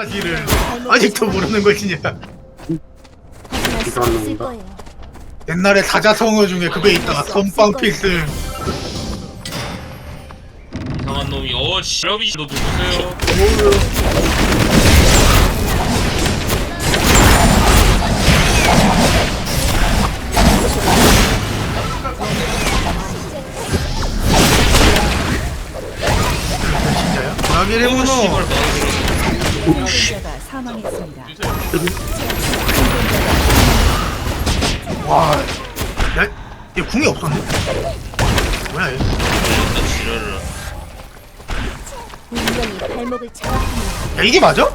사실을 아직도 모르는 것이냐? 옛날에 사자성어 중에 그게 있다가 선빵 필승 이상한 놈이 어 시럽이 너 누구세요? 진짜야? 씨발 나도 생존자가 사망했습니다. 와, 야, 얘 궁이 없었네? 뭐야 얘? 그랬다 지랄을. 운명이 발목을 잡았습니다. 야 이게 맞아?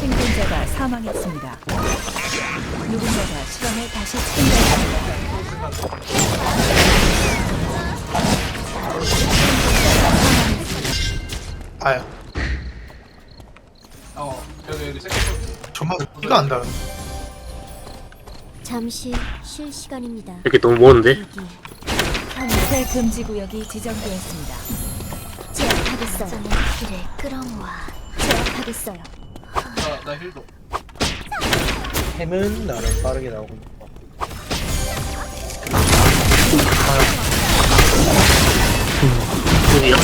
생존자가 사망했습니다. 누군가가 실험에 다시 참가했습니다. 아야 정말 이가 안 닿아 잠시 쉴 시간입니다. 이렇게 너무 먼데? 여기 새 금지 구역이 지정되었습니다. 제압하겠어요. 길을 끌어모아 제압하겠어요. 햄은 나름 빠르게 나오고 녹화하고. 생존자가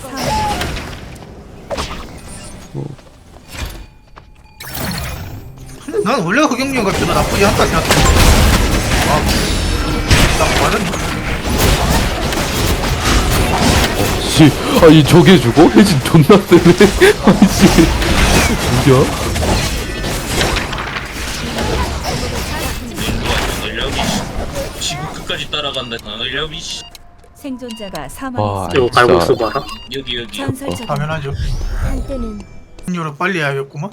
사망. 난 원래 흑영령 같은 거 나쁘지 않다 생각해 아, 나맞 았니? 씨, 아니 저게 죽어? 혜진 존나 세네. 아이씨, 뭐야? 널려비 씨. 지구 끝까지 따라간다. 널려비 씨. 생존자가 와, 사망했습니다. 이거 진짜. 갈고수 봐라 여기 여기. 전설적인 당연하죠 한때는 음료를 빨리 해야겠구만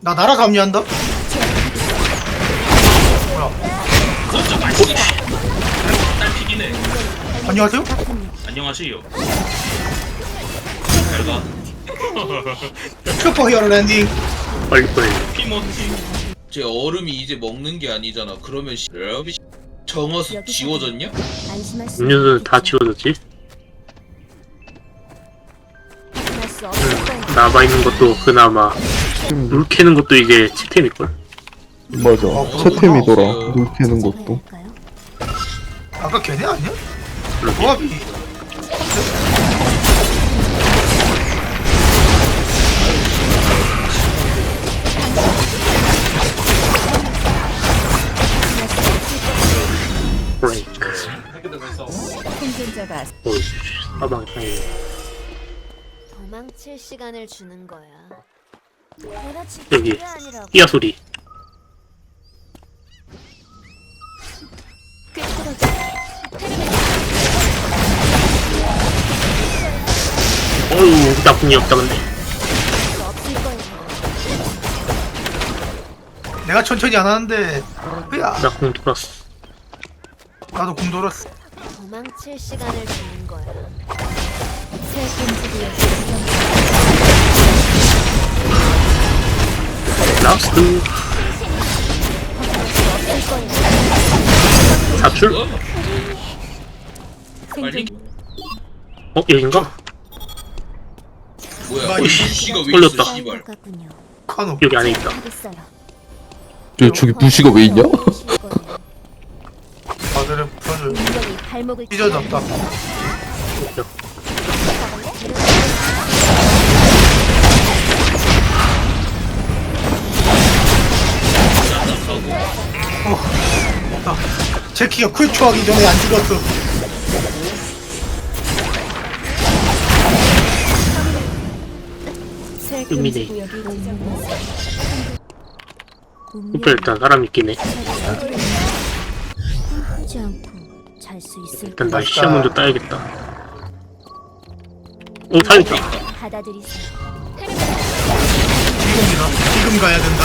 나 나라 감리한다? 뭐야 먼저 마시기. 딸피기네. 안녕하세요? 아픕니다. 안녕하세요. 잘 가. 슈퍼 히어로 랜딩 빨리 보내 피몬티. 제 얼음이 이제 먹는 게 아니잖아. 그러면 씨, 러비 씨. 정어스 지워졌냐? 안심할 수 음료는 다. 지워졌지? 수 없을. 남아있는 것도 그나마 물 캐는 것도 이제 치템일걸? 맞아. 채템이더라. 물 캐는 것도. 아까 걔네 아니야? 조합이 도망칠 시간을 주는 거야. 여기 그게 아니라 삐아 소리 꿰뚫어져. 어휴 나쁜 이 없다 근데 수 없을 거예요. 내가 천천히 안 하는데 뭐야 나공 돌았어 나도 궁 돌았어 도망칠 시간을 주는 거야. 새 구역 라스트. 사출? 어? 빨리. 어 여긴가? 뭐야? 나이 이- 씨가 왜 걸렸다. 있어? 씨발. 같군요. 카노 여기 안에 있다 하겠어요. 저 저기 부시가 왜 있냐? 다들 부서져 운명이 발목을 삐져졌다 제키가 쿨초하기 전에 안 죽었어 의미네. 오빠 일단 사람 있긴 해 하지 않고 잘 수 있을 일단 나. 시야 먼저 따야겠다 어 살렸다 받아들이세요. 지금이다 지금 가야 된다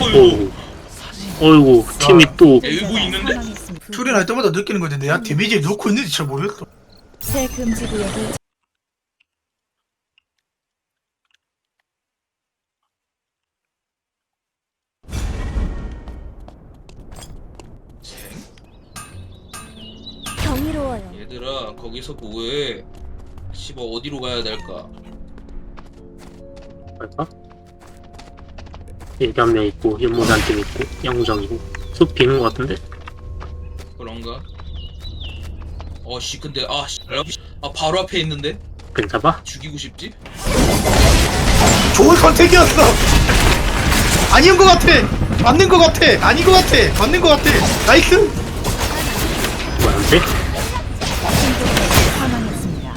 어이구. 오 어이구 팀이 또 엘보 있는데? 날 때마다 느끼는 건데 내가 데미지를 넣고 있는지 잘 모르겠어 새 금지 구역이 경이로워요. 얘들아 거기서 뭐해 씨발 어디로 가야 될까 할까? 명 있고 연못 한팀 있고 양정이고 숲 비는 것 같은데? 그런가 어씨 근데 아씨 아 바로 앞에 있는데 괜찮아? 죽이고 싶지? 좋은 선택이었어 아닌 것 같아 맞는 것 같아 아닌 것 같아 맞는 것 같아 나이스 뭐한테? 사망했습니다.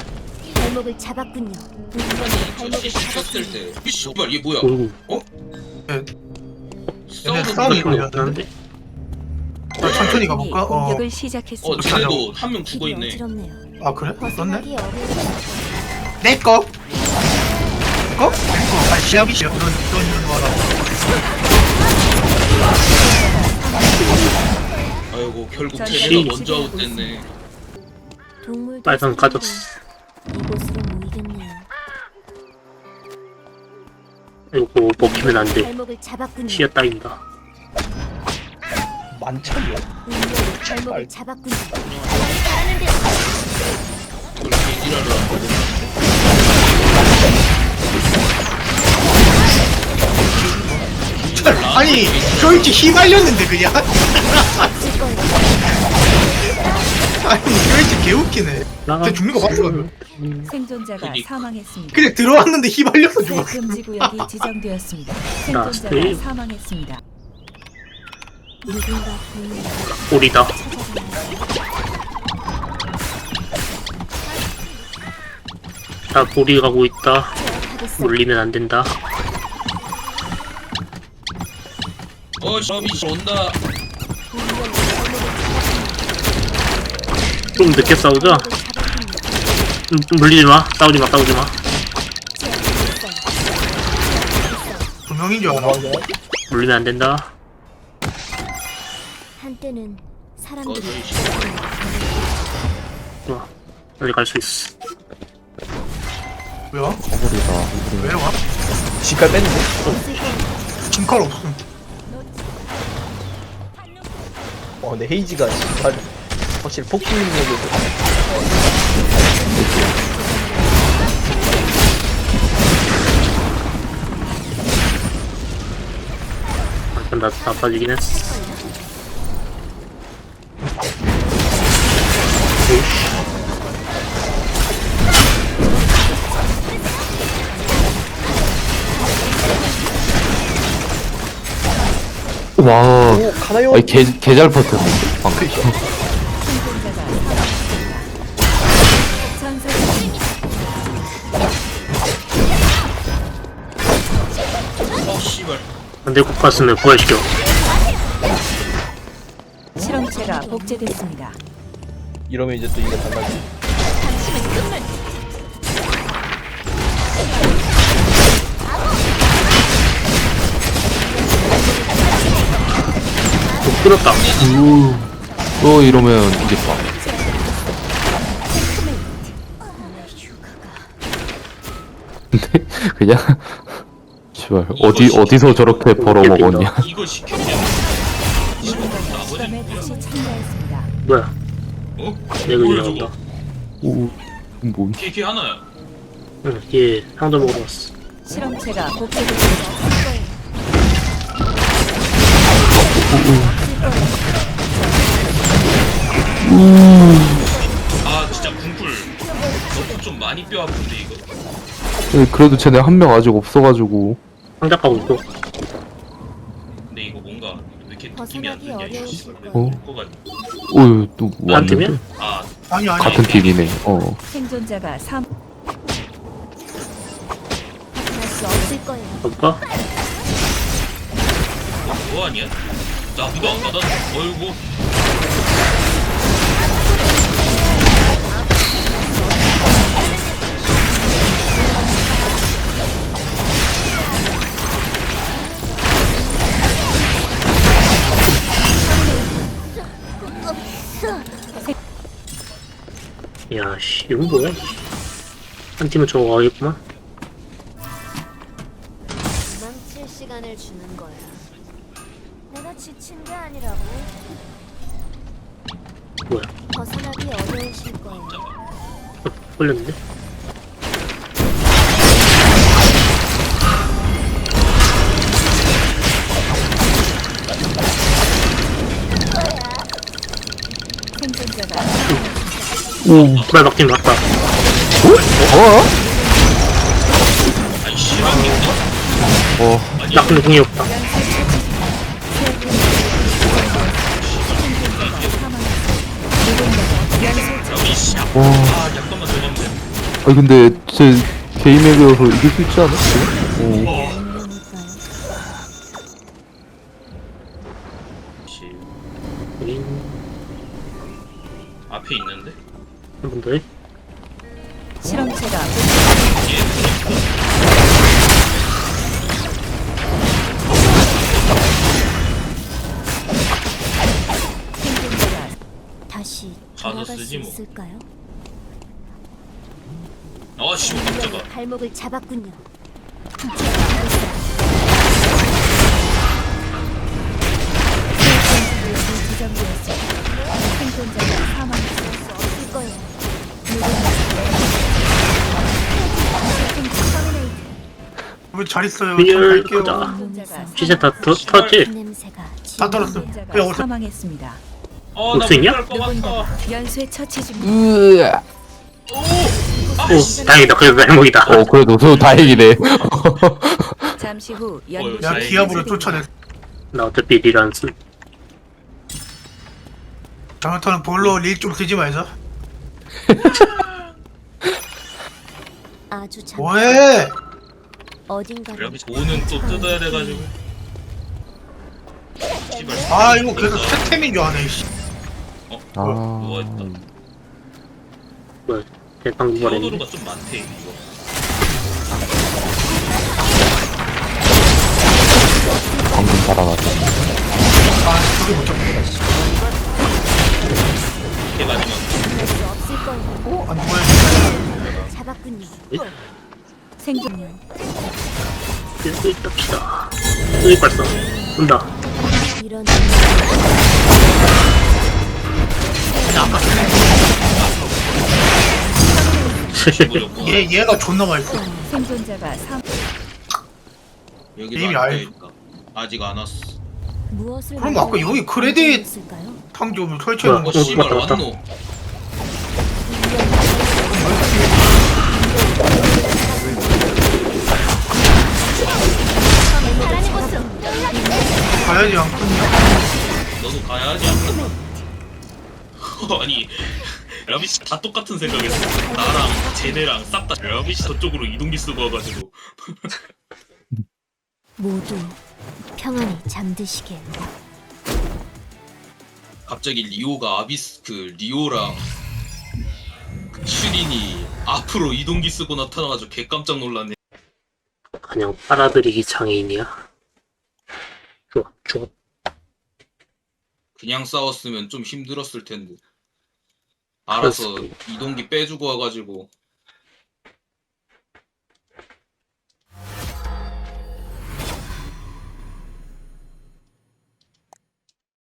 발목을 잡았군요. 발목을 잡았군요. 때 씨발 얘 뭐야 어 네, 싸우는 싸움이? 나 천천히 가볼까? 어, 공격을 어 시작했습니다. 쟤네도 한 명 죽어 있네 어지럽네요. 아 그래? 썼네? 벗어나기 어려운 내꺼 내꺼? 내꺼 아 시합이 시합 이런 이런 일로 하라고 아이고 결국 전 쟤네가 씨. 먼저 아웃됐네 동물들 빨간 가졌어 이곳으로 이거 먹히면 안 돼. 발목을 잡았군요. 시야 발목을 잡았군요. 일하러 왔거든 철, 아니 저 이렇게 휘말렸는데 그냥? 없을 거예요. 아니 저 이렇게 개웃기네 쟤 죽는 거 봤어 생존자가 그니까. 사망했습니다. 그냥 들어왔는데 휘말려서 새 죽었어 금지 구역이 지정되었습니다. 나 생존자가 스테이. 사망했습니다. 누군가 보인다. 꼬리다 다 꼬리 가고 있다. 물리면 안 된다 어 샤비씨 온다 좀 늦게 싸우자 잡았군요. 음, 물리지 마 싸우지 마 싸우지 마. 두 명인 줄 알아. 물리면 안 된다 한때는 어 사람들이 좋아 빨리 갈 수 있어 왜요? 버리다 왜 와? 지깔 뺐는데? 짐칼 없음 어, 근데 헤이지가 지깔 확실히 폭풍 능력이 일단 나도 다 빠지긴 했어. 와. 오, 가나요? 아니 개, 개잘 버텼는데 방금 전설. 어 씨발. 안될 것 같으면 부활시켜. 실험체가 복제됐습니다. 이러면 이제 또 이거 달라지. 또 끌었다. 또 이러면 이겼다 그냥 씨발 어디 어디서 저렇게 벌어 먹었냐? 이거 시켰냐 누군가가 실험에 다시 참가했습니다. 뭐야? 어? 내가 뭐야 저거 오 뭔? 걔걔 하나야. 응 얘 상점 먹으러 왔어. 실험체가 복제됐습니다. 아 진짜 궁풀 너도 좀 많이 뼈 아픈데 이거 네, 그래도 쟤네 한 명 아직 없어가지고 상자 가고 있고 근데 이거 뭔가 왜 이렇게 느낌이 안 벗어나기 좋냐 이거 어려우실 씨발 어? 뭐가 또한 팀이야? 왔는데 아 아니 아니 같은 팀이네 어 생존자가 사 벗어날 수 없을 거예요. 볼까? 뭐 아니야? 나 아까 나 어이구 야 씨 이거 뭐야? 한 팀은 저거 가겠구만. 망칠 시간을 주는 거야. 내가 지친 게 아니라고. 뭐야? 벗어나기 어려우실 거예요. 어, 걸렸는데? 생존자가 불알 박팀 맞다 어? 어 나 근데 공이 없다. 아 와. 돼. 아니 근데 제 개인에게서 이길 수 있지 않아? 지금? 오. 어. 음, 앞에 있는데? 해? 실험체가 생존자가 다시 가서 돌아갈 수 쓰지 뭐. 있을까요? 아씨 깜짝아. 운명의 발목을 잡았군요. 생존자가 왜잘 있어요? 리얼 갈게요. 가자 생존자가 진짜 다 터, 터지? 다 떨었어. 그냥 어차 사망했습니다. 어나 볼수 있냐? 못갈것 같아. 누군가가 연쇄 처치 중입니다. 으아. 오 다행이다 그래도 날목이다 어 그래도 소 다행이네. 잠시 후 어, 연구 야. 기압으로 쫓아냈어. 나 어차피 리란스 다음부터는 볼로 릴좀 쓰지 말자. 아주 잘 뭐해? 어딘가 여기 오는 또 뜯어야 돼가지고. 씨발. 아 이거 계속 스템인 줄 아네. 씨. 어? 아. 누워있다. 뭐야 대방구 말했는데 히어도르가 좀 많대 이거. 방금 살아났다. 아 저기 못 잡는다. 씨. 걔 마지막. 거예요. 어? 안 누워야 잡았군요. 생존 쓸수 있다 피다 쓰일 발사 온다 이런. 얘 얘가 존나 맛있어. 생존자가 사 여기도 게임이 안 아예- 되니까. 아직 안 왔어. 무엇을 그럼 아까 여기 크레딧- 있을까요? 탕좀 설치해 놓은 어 거. 어, 씨발 맞다, 맞다. 왔노. 가야지 않겠냐? 너도 가야지 않나? 아니 러비씨 다 똑같은 생각했어. 나랑 쟤네랑 싹 다 러비씨 저쪽으로 이동기 쓰고 와가지고 모두 평안히 잠드시게. 갑자기 리오가 아비스 그 리오랑 그 슈린이 앞으로 이동기 쓰고 나타나가지고 개 깜짝 놀랐네. 그냥 빨아들이기 장애인이야 좋아 좋아 그냥 싸웠으면 좀 힘들었을 텐데. 알아서 그렇습니다. 이동기 빼주고 와가지고